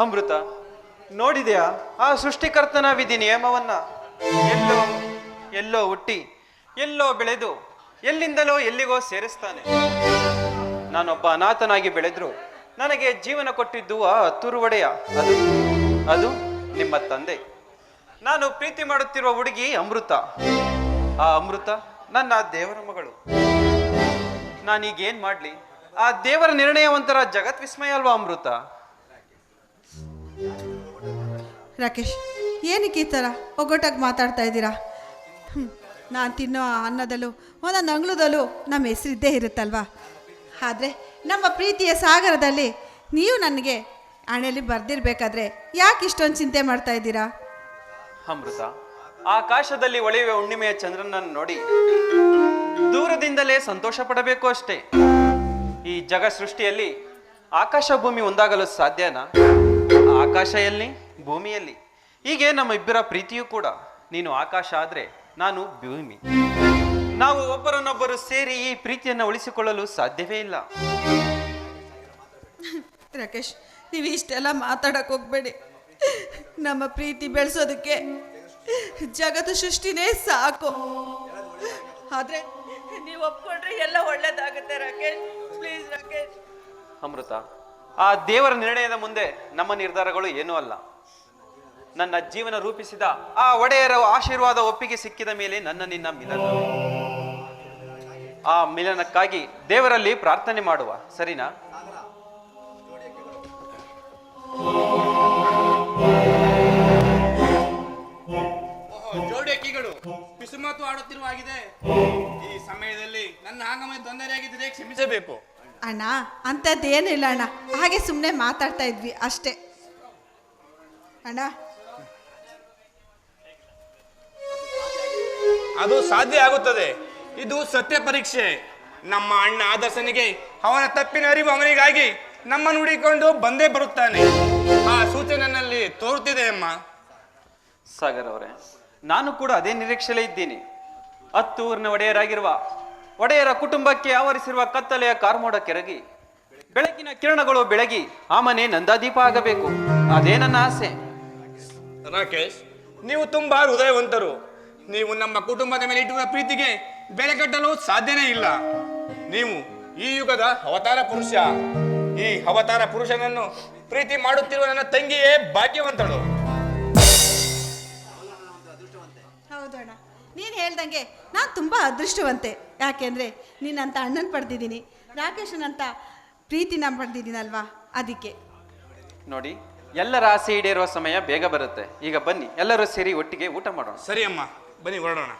ಅಮೃತ, ನೋಡಿದೆಯಾ? ಆ ಸೃಷ್ಟಿಕರ್ತನ ವಿಧಿ ನಿಯಮವನ್ನ? ಎಲ್ಲೋ ಎಲ್ಲೋ ಹುಟ್ಟಿ, ಎಲ್ಲೋ ಬೆಳೆದು, ಎಲ್ಲಿಂದಲೋ ಎಲ್ಲಿಗೋ ಸೇರಿಸ್ತಾನೆ. ನಾನೊಬ್ಬ ಅನಾಥನಾಗಿ ಬೆಳೆದ್ರು, ನನಗೆ ಜೀವನ ಕೊಟ್ಟಿದ್ದು ಆ ತುರುವಡೆಯ. ಅದು ಅದು ನಿಮ್ಮ ತಂದೆ. ನಾನು ಪ್ರೀತಿ ಮಾಡುತ್ತಿರುವ ಹುಡುಗಿ ಅಮೃತ. ಆ ಅಮೃತ ನನ್ನ ದೇವರ ಮಗಳು. ನಾನೀಗೇನ್ ಮಾಡ್ಲಿ? ಆ ದೇವರ ನಿರ್ಣಯ ಒಂಥರ ಜಗತ್ ವಿಸ್ಮಯ ಅಲ್ವಾ ಅಮೃತ? ರಾಕೇಶ್, ಏನಕ್ಕೆ ಈ ಥರ ಒಗ್ಗಟ್ಟಾಗಿ ಮಾತಾಡ್ತಾ ಇದ್ದೀರಾ? ನಾನು ತಿನ್ನೋ ಅನ್ನದಲ್ಲೂ ಒಂದೊಂದು ಅಂಗ್ಳದಲ್ಲೂ ನಮ್ಮ ಹೆಸರಿದ್ದೇ ಇರುತ್ತಲ್ವಾ? ಆದರೆ ನಮ್ಮ ಪ್ರೀತಿಯ ಸಾಗರದಲ್ಲಿ ನೀವು ನನಗೆ ಹಣೆಯಲ್ಲಿ ಬರ್ದಿರಬೇಕಾದ್ರೆ ಯಾಕೆ ಇಷ್ಟೊಂದು ಚಿಂತೆ ಮಾಡ್ತಾ ಇದ್ದೀರಾ? ಅಮೃತ, ಆಕಾಶದಲ್ಲಿ ಒಳೆಯುವ ಹುಣ್ಣಿಮೆಯ ಚಂದ್ರನನ್ನು ನೋಡಿ ದೂರದಿಂದಲೇ ಸಂತೋಷ ಪಡಬೇಕು ಅಷ್ಟೇ. ಈ ಜಗ ಸೃಷ್ಟಿಯಲ್ಲಿ ಆಕಾಶ ಭೂಮಿ ಒಂದಾಗಲು ಸಾಧ್ಯನಾ? ಆಕಾಶ ಎಲ್ಲಿ ಭೂಮಿಯಲ್ಲಿ. ಹೀಗೆ ನಮ್ಮ ಇಬ್ಬರ ಪ್ರೀತಿಯೂ ಕೂಡ ನೀನು ಆಕಾಶ ಆದರೆ ನಾನು ಭೂಮಿ. ನಾವು ಒಬ್ಬರನ್ನೊಬ್ಬರು ಸೇರಿ ಈ ಪ್ರೀತಿಯನ್ನು ಉಳಿಸಿಕೊಳ್ಳಲು ಸಾಧ್ಯವೇ ಇಲ್ಲ. ರಾಕೇಶ್ ನೀವು ಇಷ್ಟೆಲ್ಲ ಮಾತಾಡಕ್ಕೆ ಹೋಗ್ಬೇಡಿ. ನಮ್ಮ ಪ್ರೀತಿ ಬೆಳೆಸೋದಕ್ಕೆ ಜಗತ್ತು ಸೃಷ್ಟಿನೇ ಸಾಕು. ಆದರೆ ನೀವು ಒಪ್ಕೊಂಡ್ರೆ ಎಲ್ಲ ಒಳ್ಳೇದಾಗುತ್ತೆ ರಾಕೇಶ್. ಪ್ಲೀಸ್ ರಾಕೇಶ್. ಅಮೃತ ಆ ದೇವರ ನಿರ್ಣಯದ ಮುಂದೆ ನಮ್ಮ ನಿರ್ಧಾರಗಳು ಏನೂ ಅಲ್ಲ. ನನ್ನ ಜೀವನ ರೂಪಿಸಿದ ಆ ಒಡೆಯರ ಆಶೀರ್ವಾದ ಒಪ್ಪಿಗೆ ಸಿಕ್ಕಿದ ಮೇಲೆ ನನ್ನ ನಿನ್ನ ಮಿಲನ. ಆ ಮಿಲನಕ್ಕಾಗಿ ದೇವರಲ್ಲಿ ಪ್ರಾರ್ಥನೆ ಮಾಡುವ. ಸರಿನಾ? ಜೋಡಿಯಕ್ಕಿಗಳು ಜೋಡಿ ಆಡುತ್ತಿರುವ ಪಿಸುಮಾತು ಆಡುತ್ತಿರುವಾಗಿದೆ ಈ ಸಮಯದಲ್ಲಿ ನನ್ನ ಆಗಮನ ತೊಂದರೆಯಾಗಿದ್ದರೆ ಕ್ಷಮಿಸಬೇಕು. ಅಣ್ಣ ಅಂಥದ್ದೇನಿಲ್ಲ ಅಣ್ಣ. ಹಾಗೆ ಸುಮ್ಮನೆ ಮಾತಾಡ್ತಾ ಇದ್ವಿ ಅಷ್ಟೇ. ಅಣ್ಣ. ಅದು ಸಾಧ್ಯ ಆಗುತ್ತದೆ. ಇದು ಸತ್ಯ ಪರೀಕ್ಷೆ. ನಮ್ಮ ಅಣ್ಣ ಆದರ್ಶನಿಗೆ ಅವನ ತಪ್ಪಿನ ಅರಿವು ಅವನಿಗಾಗಿ ನಮ್ಮ ನುಡಿಕೊಂಡು ಬಂದೇ ಬರುತ್ತಾನೆ. ಆ ಸೂಚನೆ ನನ್ನಲ್ಲಿ ತೋರುತ್ತಿದೆ ಅಮ್ಮ. ಸಾಗರ್ ಅವರೇ ನಾನು ಕೂಡ ಅದೇ ನಿರೀಕ್ಷೆಯಲ್ಲೇ ಇದ್ದೀನಿ. ಹತ್ತು ಊರಿನ ಒಡೆಯರಾಗಿರುವ ಒಡೆಯರ ಕುಟುಂಬಕ್ಕೆ ಆವರಿಸಿರುವ ಕತ್ತಲೆಯ ಕಾರ್ಮೋಡ ಕೆರಗಿ. ಬೆಳಕಿನ ಕಿರಣಗಳು ಬೆಳಗಿ ಆ ಮನೆ ನಂದಾದೀಪ ಆಗಬೇಕು. ಅದೇ ನನ್ನ ಆಸೆ. ರಾಕೇಶ್ ನೀವು ತುಂಬಾ ಹೃದಯವಂತರು. ನೀವು ನಮ್ಮ ಕುಟುಂಬದ ಮೇಲೆ ಇಟ್ಟಿರುವ ಪ್ರೀತಿಗೆ ಬೆಲೆ ಕಟ್ಟಲು ಸಾಧ್ಯನೇ ಇಲ್ಲ. ನೀವು ಈ ಯುಗದ ಅವತಾರ ಪುರುಷ. ಈ ಅವತಾರ ಪುರುಷನನ್ನು ಪ್ರೀತಿ ಮಾಡುತ್ತಿರುವ ನನ್ನ ತಂಗಿಯೇ ಭಾಗ್ಯವಂತಳು. ನೀನು ಹೇಳ್ದಂಗೆ ನಾನು ತುಂಬ ಅದೃಷ್ಟವಂತೆ. ಯಾಕೆಂದರೆ ನೀನಂತ ಅಣ್ಣನ ಪಡೆದಿದ್ದೀನಿ ರಾಕೇಶನಂತ ನಾನು ಪಡೆದಿದ್ದೀನಲ್ವಾ? ಅದಕ್ಕೆ. ನೋಡಿ ಎಲ್ಲರ ಆಸೆ ಈಡೇರುವ ಸಮಯ ಬೇಗ ಬರುತ್ತೆ. ಈಗ ಬನ್ನಿ ಎಲ್ಲರೂ ಸೇರಿ ಒಟ್ಟಿಗೆ ಊಟ ಮಾಡೋಣ. ಸರಿ ಅಮ್ಮ ಬನ್ನಿ ಹೊರಡೋಣ.